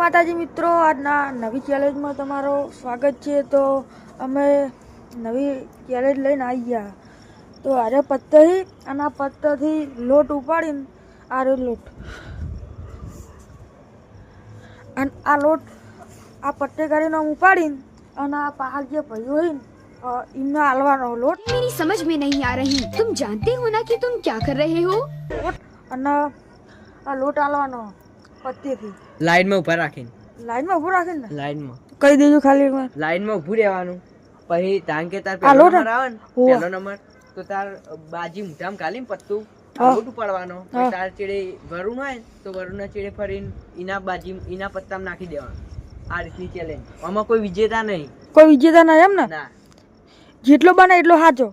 માતાજી મિત્રો આજના નવી ચેલેન્જમાં તમારો સ્વાગત છે. તો અમે નવી ચેલેન્જ લઈને આવી ગયા. તો આજે પત્તરી અને આ પત્તરથી લોટ ઉપાડીને આરે લોટ. અને આ લોટ આ પટ્ટે કરીને ઉપાડીને અને આ પહાડ જે ભાઈઓ હોય ને એમને હાલવાનો લોટ. મેરી સમજ મેં નહીં આ રહી. તુમ જાણતે હો ના કે તુમ ક્યા કર રહે હો? અને આ લોટ હાલવાનો. પત્તીથી લાઈનમાં ઊભા રાખીને. લાઈનમાં ઊભું રાખીને લાઈનમાં કહી દેજો ખાલી લાઈનમાં ઊભું રહેવાનું. પછી કારણ કે તાર પહેલો નંબર આવે ને પહેલો નંબર તો તાર બાજી મુઠામ કાલીમ પત્તું ખોટું પડવાનો. તાર ચેડે વરુણ હોય તો વરુણના ચેડે ફરીને ઈના બાજી ઈના પત્તામાં નાખી દેવાનું. આ રીતની ચેલેન્જ આમાં કોઈ વિજેતા નહીં. કોઈ વિજેતા નહીં એમ ને? ના. જેટલો બને એટલો સાચો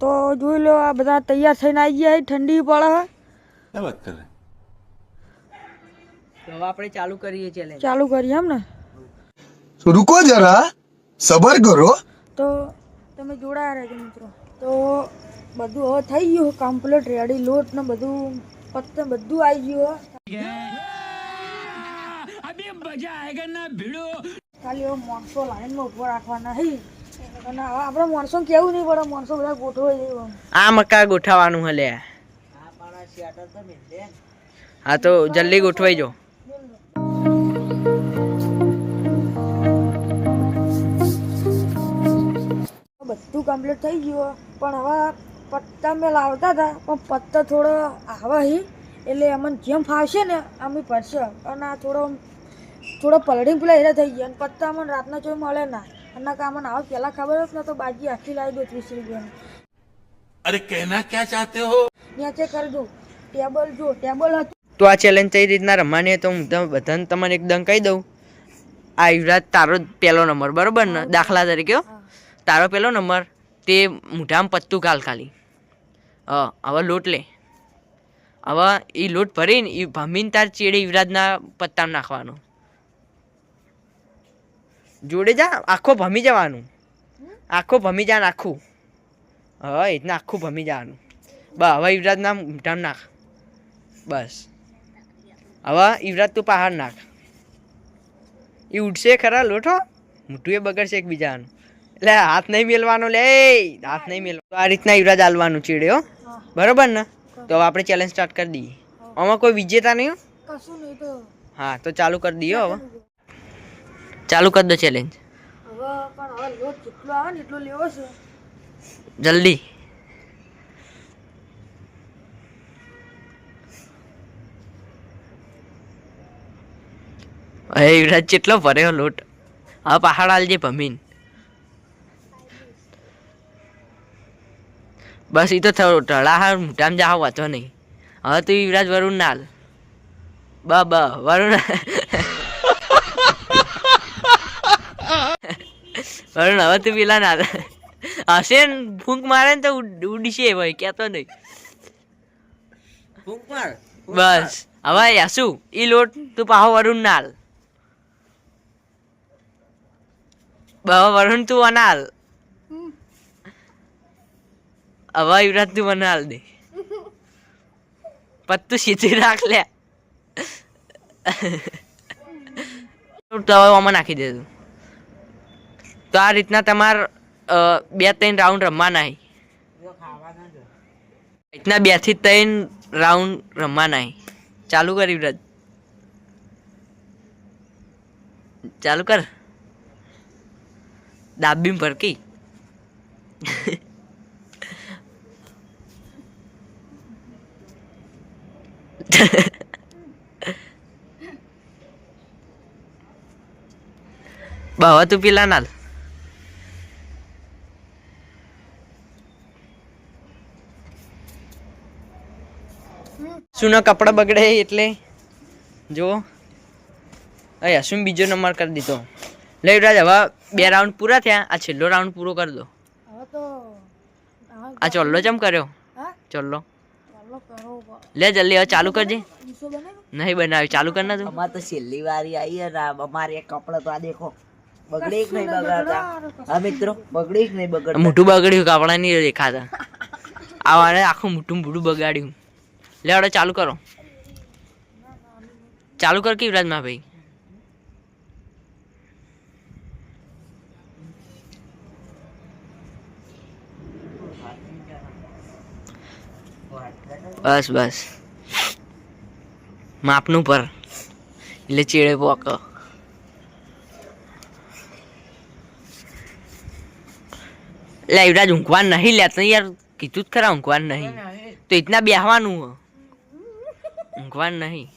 તો જોઈ લો આ બધા તૈયાર થઈને આવી જાય ઠંડી પડે હે. વાત કરે? તો હવે આપણે ચાલુ કરીએ ચેલેન્જ ચાલુ કરીએ એમ ને? રૂકો જરા સબર કરો. તો તમે જોડાયા રહેજો મિત્રો. તો બધું હવે થઈ ગયું કમ્પ્લીટ રેડી લોટ ને બધું પત્તે બધું આવી ગયું અબે મજા આયેગા ના ભીડો ખાલી હવે માણસો લાઈનમાં ઊભો રાખવાના હી. અને હવે આપણે કેવું નહીં પડે માણસો બધા ગોઠવાઈ જાય આ મકા ગોઠવવાનું હલે આ પાડા શેટર તો મિલે હા તો જલ્દી ગોઠવાઈ જાઓ બધું કમ્પ્લીટ થઈ ગયું પણ હવે પત્તા મેં લાવતા હતા પણ પત્તા થોડો આવે એટલે અમને જેમ ફાવશે ને અમે પડશે. અને આ થોડો થોડો પલડિંગ પેલા હેરા થઈ ગયા. અને પત્તા અમને રાતના ચોય મળે ના. અને કામ આવે આવો ખબર જ ન તો બાજી આખી લાવી દો ત્રીસ રૂપિયાની. અરે કહેના ક્યાં ચાહતે હો? નીચે કરી દઉં ટેબલ જો ટેબલ હતું. તો આ ચેલેન્જ કઈ રીતના રમવાની હોય તો હું બધાને તમને એકદમ કહી દઉં. આ યુવરાજ તારો પહેલો નંબર બરાબર ને? દાખલા તરીકે તારો પહેલો નંબર તે મોઢામાં પત્તું કાલ ખાલી. હવે લોટ લે. હવે એ લોટ ભરીને એ ભમીને તાર ચેડે યુવરાજના પત્તામાં નાખવાનો. જોડે જા આખો ભમી જવાનું. આખો ભમી જવાનું આખું. હા એ રીતના આખું ભમી જવાનું. બસ હવે યુવરાજના મોઢામાં નાખ. બસ. હવે યુવરાજ તું પહાડ નાખ. એ ઉડશે ખરા લોઠો? મોટું એ બગડશે એકબીજાનું. એટલે હાથ નહીં મેલવાનો લે હાથ નહીં મેલવાનો. આ રીતના યુવરાજ હાલવાનું ચીડ્યો બરોબર ને? તો હવે આપણે ચેલેન્જ સ્ટાર્ટ કરી દઈએ. આમાં કોઈ વિજેતા નહીં હો? કશું નહીં હા તો ચાલુ કરી દઈએ હવે. ચાલુ કરી દો ચેલેન્જ જલ્દી. અરે યુવરાજ કેટલો ભર્યો લોટ. હા પહાડ આલજે ભમીન. બસ એ તો થયો ઢળાહાર મોટામાં જાવ વાંચો નહીં. હવે તું યુવરાજ વરુણ નાલ. બ બ વરુણ. વરુણ હવે તું પેલા નાલ. હશે ને ફૂંક મારે ને તો ઉડ- ઉડશે ભાઈ કહેતો નહીં. બસ હવે યાસુ એ લોટ તું પાહો વરુણ નાલ હવે વરુણ તું અનાલ. હવે યુવરાજ તું અનાલ દે. પત્તું સીધી રાખ લે. તવામાં નાખી દેજો તો. આ રીતના તમાર બે ત્રણ રાઉન્ડ રમવાના રીતના બેથી ત્રણ રાઉન્ડ રમવાના ચાલુ કર યુવરાજ. ચાલુ કર. દાબીમ ભરકી બાવા, તું પેલા નાલ. સુના કપડા બગડે એટલે જો. અહીંયા શું બીજો નંબર કરી દીધો. લે યુવરાજ હવે બે રાઉન્ડ પૂરા થયા. આ છેલ્લો રાઉન્ડ પૂરો કરી દો. તો આ ચોલ્લો ચમ કર્યો? હા? ચોલ્લો. લે જલ્દી હવે ચાલુ કરજે. નહીં બનાવ્યું ચાલુ કર ના તું. અમાર તો છેલ્લી વારી આવી હે અમારે એક કપડા તો આ દેખો બગડી નહીં બગાડતા? હા મિત્રો બગડી નહીં બગડ મોટું બગડ્યું કપડા નહીં દેખાતા. આવાને આખું મોટું મોટું બગાડ્યું. લે હવે ચાલુ કરો. ચાલુ કર કેવી રાજમાં ભાઈ? બસ બસ. માપનું પર. એટલે ચેડે પોક. લે યુવરાજ ઊંઘવાન નહીં લે. તને યાર કીધું જ ખરા ઊંઘવાન નહીં. તો ઇતના બેહવાનું ઊંઘવાન નહીં.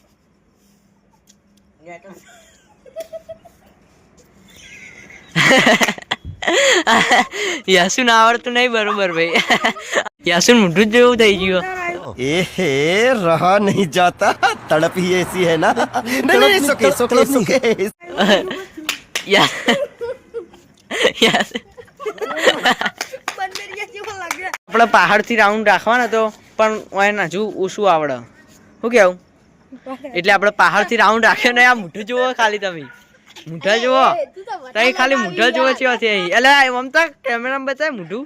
યાસુન આવડતું નહીં બરોબર ભાઈ. યાસીન મોઢું જેવું થઈ ગયું એ હે રહા નહીં જાતા તડપ હી એસી હે ના નહીં નહીં સુકે સુકે સુકે યા યાસ આપણે પહાડથી રાઉન્ડ રાખવાના તો પણ એને હજુ ઓછું આવડે. શું કેવું? એટલે આપણે પહાડથી રાઉન્ડ રાખ્યો ને આ મૂઠું જુઓ ખાલી તમે. મૂઠા જુઓ. તમે ખાલી મૂઠા જુઓ ચેવા છે એટલે આમ તો કેમેરામાં બતાવે મૂઠું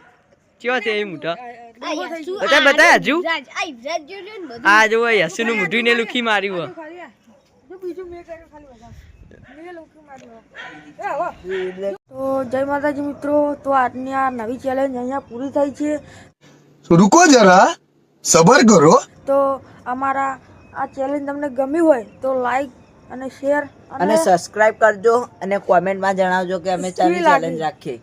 ચેવા છે એ મૂઠા બધા બધા હજુ? આ જો યસુ નું મુઢું ને લુખી માર્યું તો જય માતાજી મિત્રો તો આજની આ નવી ચેલેન્જ અહીંયા પૂરી થઈ છે. રૂકો જરા સબર કરો. તો અમારા આ ચેલેન્જ તમને ગમી હોય તો લાઈક અને શેર અને સબસ્ક્રાઇબ કરજો અને કોમેન્ટમાં જણાવજો કે અમે ચેલેન્જ રાખીએ.